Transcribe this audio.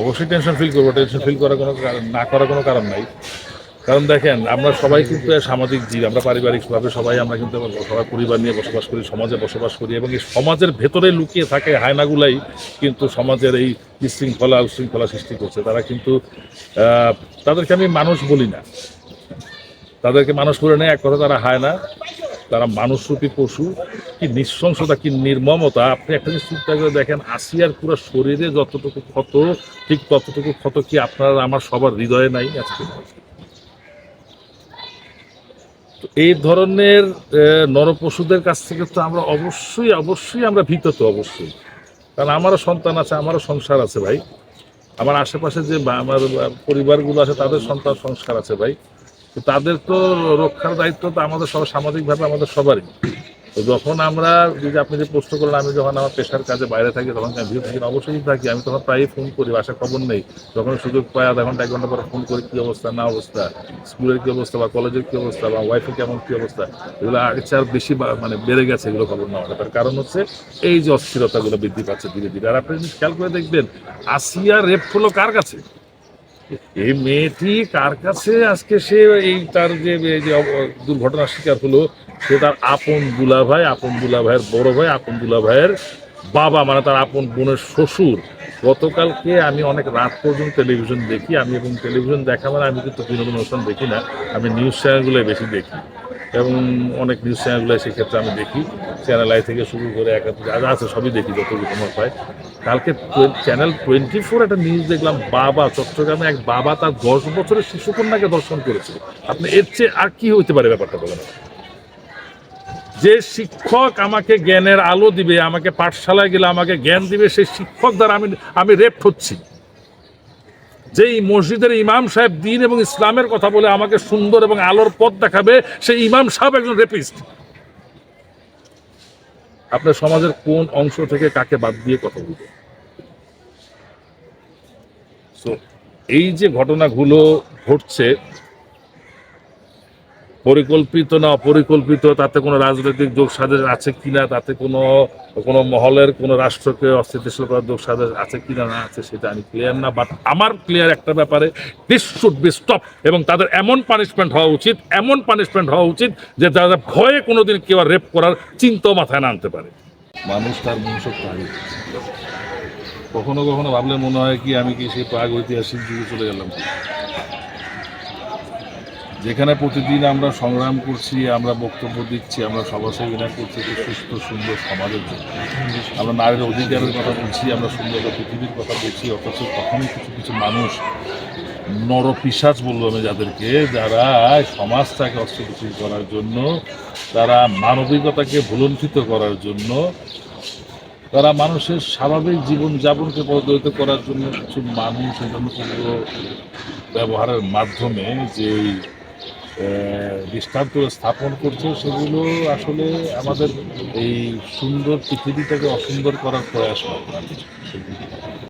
অবশ্যই tension feel করব tension feel করার কোনো না করার কোনো কারণ নাই। কারণ দেখেন, আমরা সবাই কিন্তু সামাজিক জীব, আমরা পারিবারিকভাবে সবাই আমরা কিন্তু সবাই পরিবার নিয়ে বসবাস করি, সমাজে বসবাস করি এবং এই সমাজের ভেতরে লুকিয়ে থাকে হায়নাগুলাই কিন্তু সমাজের এই বিশৃঙ্খলা, উশৃঙ্খলা সৃষ্টি করছে। তারা কিন্তু তাদেরকে আমি মানুষ বলি না। তাদেরকে মানুষ করে নেয় এক কথা তারা হায় না। তারা মানুষরূপী পশু, কি নৃশংসতা, কি নির্মমতা। আপনি একটা জিনিস চিন্তা করে দেখেন, আসিয়ার পুরো শরীরে যতটুকু ক্ষত, ঠিক ততটুকু ক্ষত কি আপনার, আমার সবার হৃদয়ে নাই আজকে? এই ধরনের নরপশুদের কাছ থেকে তো আমরা অবশ্যই অবশ্যই আমরা ভীত তো অবশ্যই। কারণ আমারও সন্তান আছে, আমারও সংসার আছে ভাই। আমার আশেপাশে যে আমার পরিবারগুলো আছে, তাদের সন্তান সংস্কার আছে ভাই। তো তাদের তো রক্ষার দায়িত্ব তো আমাদের সব সামাজিকভাবে আমাদের সবারই। তো যখন আমরা যদি আপনি যে প্রশ্ন করলেন, আমি যখন আমার পেশার কাজে বাইরে থাকি, তখন আমি ভিড় থাকি অবশ্যই থাকি, আমি তখন প্রায়ই ফোন করি বাসার খবর নেই। যখন সুযোগ পাই, আধা ঘণ্টা, এক ঘণ্টা পরে ফোন করি, কী অবস্থা, না অবস্থা, স্কুলের কী অবস্থা, বা কলেজের কী অবস্থা, বা ওয়াইফে কেমন কী অবস্থা, এগুলো আগে আর বেশি মানে বেড়ে গেছে, এগুলো খবর নেওয়াটা তার কারণ হচ্ছে এই যে অস্থিরতাগুলো বৃদ্ধি পাচ্ছে ধীরে ধীরে। আর আপনি খেয়াল করে দেখবেন, আসিয়া রেপ হলো কার কাছে? এই মেয়েটি কার কাছে? আজকে সে এই তার যে দুর্ঘটনার শিকার হলো, সে তার আপন দুলা ভাই আপন দুলা ভাইয়ের বড় ভাই, আপন দুলা ভাইয়ের বাবা মানে তার আপন বোনের শ্বশুর। গতকালকে আমি অনেক রাত পর্যন্ত টেলিভিশন দেখি, আমি এবং টেলিভিশন দেখা মানে আমি কিন্তু বিনোদন অনুষ্ঠান দেখি না, আমি নিউজ চ্যানেলগুলো বেশি দেখি। এবং অনেক নিউজ চ্যানেলগুলো সেক্ষেত্রে আমি দেখি। চ্যানেল আই থেকে শুরু করে একাত্তর যা আছে সবই দেখি যতটুকু সময় পাই কালকে চ্যানেল টোয়েন্টি ফোর একটা নিউজ দেখলাম, বাবা, চট্টগ্রামে এক বাবা তার দশ বছরের শিশুকন্যাকে দর্শন করেছে আপনি এর চেয়ে আর কি হইতে পারে ব্যাপারটা বলেন? যে শিক্ষক আমাকে জ্ঞানের আলো দিবে, আমাকে পাঠশালায় গেলে আমাকে জ্ঞান দিবে, সেই শিক্ষক দ্বারা আমি আমি রেপ হচ্ছি। যেই মসজিদের ইমাম সাহেব দিন এবং ইসলামের কথা বলে আমাকে সুন্দর এবং আলোর পথ দেখাবে সেই ইমাম সাহেব একজন রেপিস্ট আপনার সমাজের কোন অংশ থেকে কাকে বাদ দিয়ে কথা বলবেন So, এই যে ঘটনাগুলো ঘটছে পরিকল্পিত না অপরিকল্পিত, তাতে কোনো রাজনৈতিক যোগ সাজেশ আছে কিনা, তাতে কোনো কোনো মহলের, কোনো রাষ্ট্রকে অস্থিতিশীল করার যোগ সাজেশ আছে কিনা না আছে সেটা আমি ক্লিয়ার না বাট আমার ক্লিয়ার একটা ব্যাপারে দিস শুড বি স্টপ এবং তাদের এমন পানিশমেন্ট হওয়া উচিত, এমন পানিশমেন্ট হওয়া উচিত যে যারা ভয়ে কোনোদিন কেউ আর রেপ করার চিন্তাও মাথায় না আনতে পারে মানুষ তার ফেলছে। কখনো কখনো ভাবলে মনে হয় কি আমি কি সেই প্রাগ ঐতিহাসিক যুগে চলে গেলাম যেখানে প্রতিদিন আমরা সংগ্রাম করছি, আমরা বক্তব্য দিচ্ছি, আমরা সভা সেমিনার করছি একটি সুস্থ, সুন্দর সমাজের জন্য। আমরা নারীর অধিকারের কথা বলছি, আমরা সুন্দর পৃথিবীর কথা বলছি, অথচ তখনই কিছু কিছু মানুষ নরপিসাজ বলব আমি যাদেরকে, যারা সমাজটাকে অস্থিতিশীল করার জন্য, তারা মানবিকতাকে ভুলণ্ঠিত করার জন্য, তারা মানুষের স্বাভাবিক জীবনযাপনকে প্রভাবিত করার জন্য কিছু মানুষ এই জনপ্রিয় ব্যবহারের মাধ্যমে যে দৃষ্টান্ত স্থাপন করছে সেগুলো আসলে আমাদের এই সুন্দর পৃথিবীটাকে অসুন্দর করার প্রয়াস